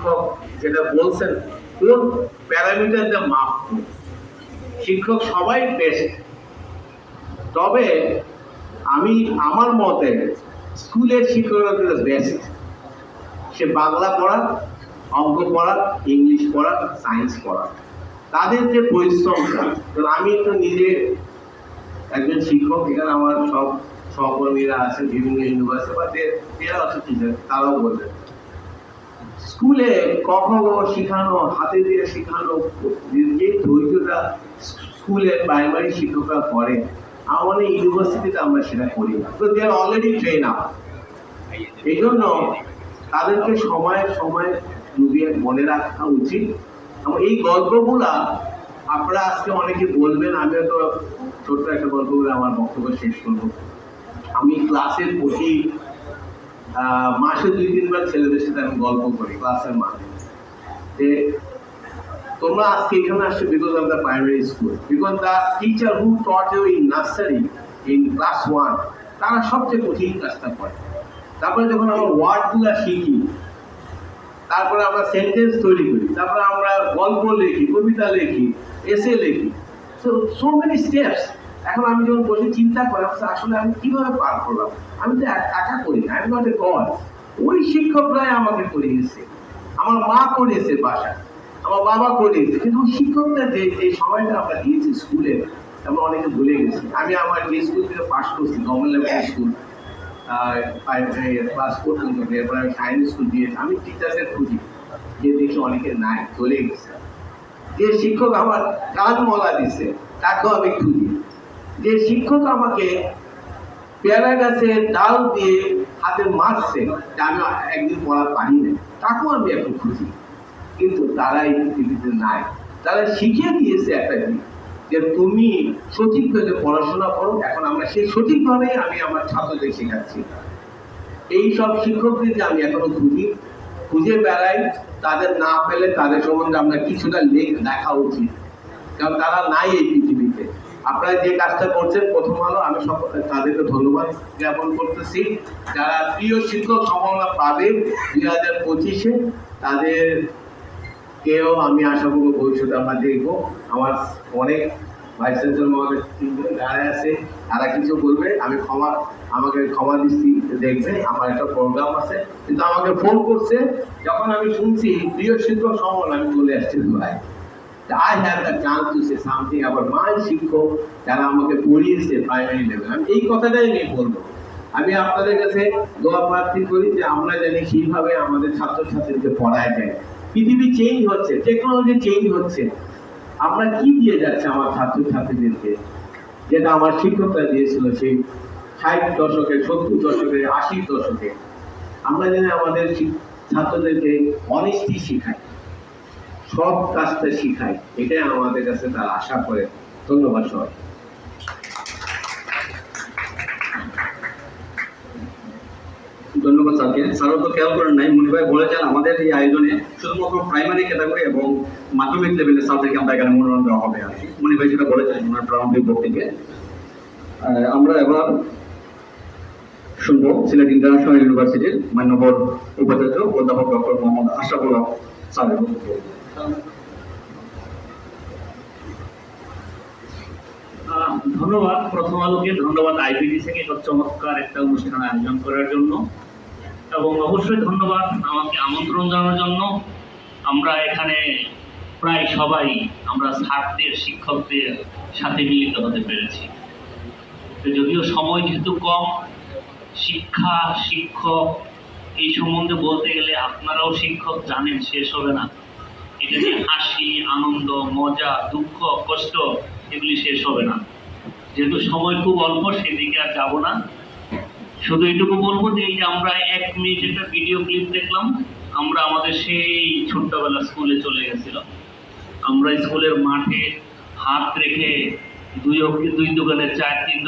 শিক্ষক যেটা বলছেন কোন প্যারামিটার মাপ, শিক্ষক সবাই বেস্ট তবে আমি আমার মতে স্কুলের শিক্ষকরা বেস্ট সে বাংলা পড়া, অঙ্ক পড়া, ইংলিশ পড়া সায়েন্স পড়া। তাদের যে পরিশ্রমটা আমি তো নিজে একজন শিক্ষক, এখানে আমার সব সহকর্মীরা আছেন বিভিন্ন ইউনিভার্সিটি বা আছে টিচার তারাও বলবেন। স্কুলে কখন শেখানো, হাতে দিয়ে শেখানো, যে ধৈর্যটা স্কুলে প্রাইমারি শিক্ষকরা করে আমাদের ইউনিভার্সিটিতে আমরা সেটা করি না। তো they are already train up এই জন্য তাদেরকে সময়ে সময়ে ডুবিয়ে মনে রাখা উচিত। এবং এই গল্পগুলা আপনারা আজকে অনেকে বলবেন আমি তো ছোট্ট একটা গল্প বলে আমার বক্তব্য শেষ করব। আমি ক্লাসের প্রতি মাসে দুই তিনবার ছেলেদের সাথে আমি গল্প করি, ক্লাসের মাঝে যে তোমরা আজকে এখানে আসছো because of the primary school because the teacher who taught you in nursery in class one তারা সবচেয়ে কঠিন কাজটা করে। তারপরে যখন আমরা ওয়ার্ডগুলো শিখি, তারপরে আমরা সেন্টেন্স তৈরি করি, তারপরে আমরা গল্প লিখি, কবিতা লিখি এসে লিখি। সো সো মেনি স্টেপস এখন আমি যখন বসে চিন্তা করি আচ্ছা, আসলে আমি কীভাবে পার করলাম? আমি তো এক- করি না আমি নট এ গড ওই শিক্ষকরাই আমাকে করিয়েছে। আমার মা করিয়েছে বাসায় আমার বাবা করিয়েছে। কিন্তু শিক্ষকরা যে যে সময়টা আমরা দিয়েছি স্কুলে আমরা অনেকে ভুলে গেছি। আমি আমার যে স্কুল থেকে পাস করছি গভর্নমেন্ট লেভেল স্কুল ক্লাস পর্যন্ত। এরপর আমি সায়েন্স স্কুল দিয়েছি। আমি টিচারদের খুঁজি যে দেখি অনেকে নাই চলে গেছে। যে শিক্ষক আমার কাজ মলা দিছে তাকেও আমি খুঁজি। যে শিক্ষক আমাকে পেয়ারা গাছে ডাল দিয়ে হাতে মারছে আমি একদিন পড়া পারি না তাকেও আমি এখন খুশি কিন্তু তারা এই পৃথিবীতে নাই। তারা শিখিয়ে দিয়েছে একটা জিনিস, যে তুমি সঠিকভাবে পড়াশোনা করো, এখন আমরা সেই সঠিকভাবে আমি আমার ছাত্রদের শেখাচ্ছি। এই সব শিক্ষকদেরকে আমি এখনও খুঁজি, খুঁজে বেড়াই, তাদের না পেলে তাদের সম্বন্ধে আমরা কিছুটা লেখ দেখা উচিত। কারণ তারা নাই এই আপনারা যে কাজটা করছেন, প্রথম আলো, আমি তাদেরকে ধন্যবাদ জ্ঞাপন করতেছি। যারা প্রিয় শিক্ষক সম্ভাবনা পাবে দুই হাজার পঁচিশে, তাদের কেউ আমি আশা করব ভবিষ্যতে আমরা দেখব। আমার অনেক ভাইস চ্যান্সেলর তিনজন দাঁড়ায় আছে, তারা কিছু বলবে। আমি ক্ষমা, আমাকে ক্ষমা দৃষ্টি দেখবে। আমার একটা প্রোগ্রাম আছে। কিন্তু আমাকে ফোন করছে, যখন আমি শুনছি, প্রিয় শিক্ষক সম্মান আমি চলে আসছি ভাই। I have the chance to say something আবার মাই শিক্ষক যারা আমাকে পড়িয়েছে প্রাইমারি লেভেল আমি এই কথাটাই আমি বলব। আমি আপনাদের কাছে দোয়া প্রার্থী করি যে আমরা জানি সেইভাবে আমাদের ছাত্রছাত্রীদেরকে পড়ায় যায় পৃথিবী চেঞ্জ হচ্ছে টেকনোলজি চেঞ্জ হচ্ছে। আমরা কি দিয়ে যাচ্ছে আমার ছাত্রছাত্রীদেরকে? যেটা আমার শিক্ষকরা দিয়েছিল সেই ষাট দশকে, সত্তর দশকে আশি দশকে। আমরা জানি আমাদের ছাত্রদেরকে অনেস্টি শিখাই। সব কাজটা শিখাই এটাই আমাদের কাছে তারা আশা করে। ধন্যবাদ সবাই। ধন্যবাদ স্যারকে। স্যারও তো খেয়াল করেন নাই। ভাই বলেছেন, আমাদের এই আয়োজনে শুধুমাত্র প্রাইমারি ক্যাটাগরি এবং মাধ্যমিক লেভেলের ছাত্রকে আমরা এখানে মনোনয়ন দেওয়া হবে। আর মনি ভাই সেটা বলেছেন, ওনার প্রারম্ভিক আমরা এবার শুনব সিলেট ইন্টারন্যাশনাল ইউনিভার্সিটির মান্যবর উপাচার্য অধ্যাপক ডক্টর মোহাম্মদ আশরাফুল আহ, ধন্যবাদ। প্রথম আলোকে ধন্যবাদ আইবিডি থেকে একটা চমৎকার একটা অনুষ্ঠান আয়োজন করার জন্য। এবং অবশ্যই ধন্যবাদ আমাকে আমন্ত্রণ জানানোর জন্য। আমরা এখানে প্রায় সবাই আমরা ছাত্রদের শিক্ষকদের সাথে মিলিত হতে পেরেছি। যদিও সময় যেহেতু কম শিক্ষা শিক্ষক এই সম্বন্ধে বলতে গেলে আপনারাও শিক্ষক জানেন, শেষ হবে না। এটা যে হাসি, আনন্দ, মজা, দুঃখ, কষ্ট, এগুলি শেষ হবে না। যেহেতু সময় খুব অল্প, সেদিকে আর যাব না। শুধু এইটুকু বলব যে, এই যে আমরা এক মিনিট একটা ভিডিও ক্লিপ দেখলাম, আমরা আমাদের সেই ছোট্টবেলা স্কুলে চলে গেছিলাম আমরা স্কুলের মাঠে হাত রেখে দুই দুই দোকানে চার, তিন